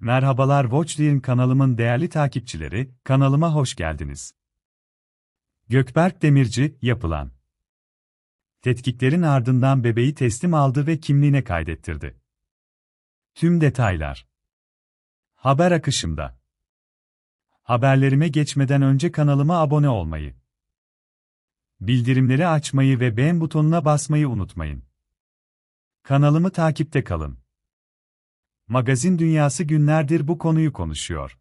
Merhabalar Watchline kanalımın değerli takipçileri, kanalıma hoş geldiniz. Gökberk Demirci, yapılan tetkiklerin ardından bebeği teslim aldı ve kimliğine kaydettirdi. Tüm detaylar Haber akışımda. Haberlerime geçmeden önce kanalıma abone olmayı, bildirimleri açmayı ve beğen butonuna basmayı unutmayın. Kanalımı takipte kalın. Magazin dünyası günlerdir bu konuyu konuşuyor.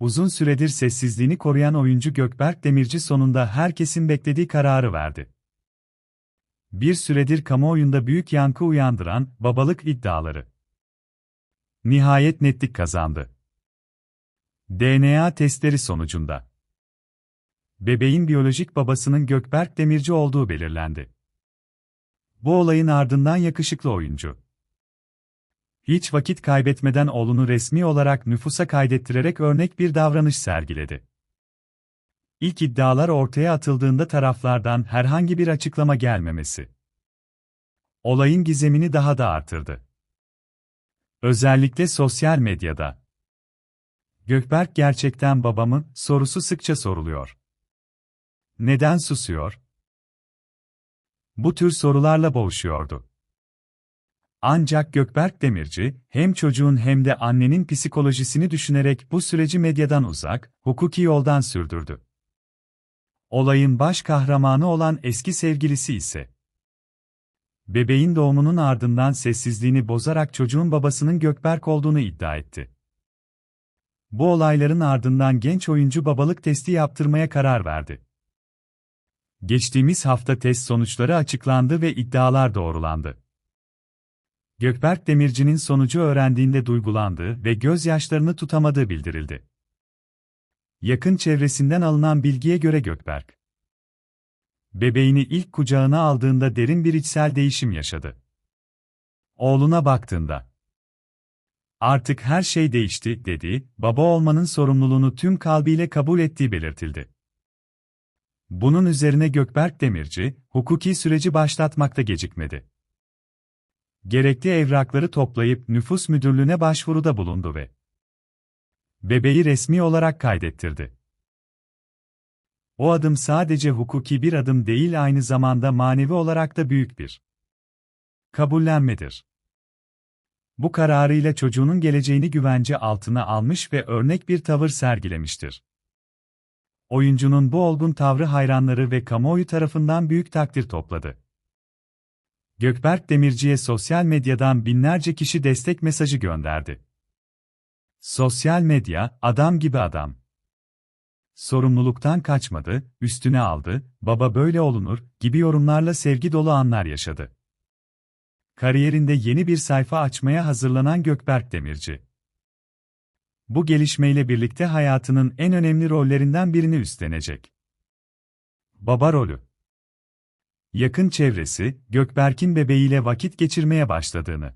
Uzun süredir sessizliğini koruyan oyuncu Gökberk Demirci sonunda herkesin beklediği kararı verdi. Bir süredir kamuoyunda büyük yankı uyandıran babalık iddiaları. Nihayet netlik kazandı. DNA testleri sonucunda bebeğin biyolojik babasının Gökberk Demirci olduğu belirlendi. Bu olayın ardından yakışıklı oyuncu hiç vakit kaybetmeden oğlunu resmi olarak nüfusa kaydettirerek örnek bir davranış sergiledi. İlk iddialar ortaya atıldığında taraflardan herhangi bir açıklama gelmemesi olayın gizemini daha da artırdı. Özellikle sosyal medyada. Gökberk gerçekten babamı sorusu sıkça soruluyor. Neden susuyor? Bu tür sorularla boğuşuyordu. Ancak Gökberk Demirci, hem çocuğun hem de annenin psikolojisini düşünerek bu süreci medyadan uzak, hukuki yoldan sürdürdü. Olayın baş kahramanı olan eski sevgilisi ise, bebeğin doğumunun ardından sessizliğini bozarak çocuğun babasının Gökberk olduğunu iddia etti. Bu olayların ardından genç oyuncu babalık testi yaptırmaya karar verdi. Geçtiğimiz hafta test sonuçları açıklandı ve iddialar doğrulandı. Gökberk Demirci'nin sonucu öğrendiğinde duygulandığı ve gözyaşlarını tutamadığı bildirildi. Yakın çevresinden alınan bilgiye göre Gökberk, bebeğini ilk kucağına aldığında derin bir içsel değişim yaşadı. Oğluna baktığında, artık her şey değişti, dedi, baba olmanın sorumluluğunu tüm kalbiyle kabul ettiği belirtildi. Bunun üzerine Gökberk Demirci, hukuki süreci başlatmakta gecikmedi gerekli evrakları toplayıp nüfus müdürlüğüne başvuruda bulundu ve bebeği resmi olarak kaydettirdi. O adım sadece hukuki bir adım değil aynı zamanda manevi olarak da büyük bir kabullenmedir. Bu kararıyla çocuğunun geleceğini güvence altına almış ve örnek bir tavır sergilemiştir. Oyuncunun bu olgun tavrı hayranları ve kamuoyu tarafından büyük takdir topladı. Gökberk Demirci'ye sosyal medyadan binlerce kişi destek mesajı gönderdi. Sosyal medya, adam gibi adam. Sorumluluktan kaçmadı, üstüne aldı, baba böyle olunur gibi yorumlarla sevgi dolu anlar yaşadı. Kariyerinde yeni bir sayfa açmaya hazırlanan Gökberk Demirci. Bu gelişmeyle birlikte hayatının en önemli rollerinden birini üstlenecek. Baba rolü yakın çevresi, Gökberk'in bebeğiyle vakit geçirmeye başladığını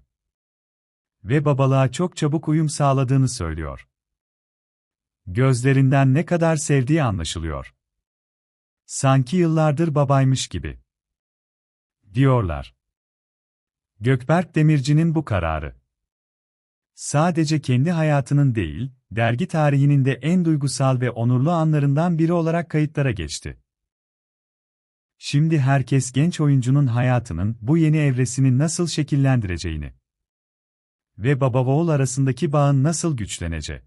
ve babalığa çok çabuk uyum sağladığını söylüyor. Gözlerinden ne kadar sevdiği anlaşılıyor. Sanki yıllardır babaymış gibi. Diyorlar. Gökberk Demirci'nin bu kararı. Sadece kendi hayatının değil, dergi tarihinin de en duygusal ve onurlu anlarından biri olarak kayıtlara geçti. Şimdi herkes genç oyuncunun hayatının bu yeni evresini nasıl şekillendireceğini ve baba oğul arasındaki bağın nasıl güçleneceği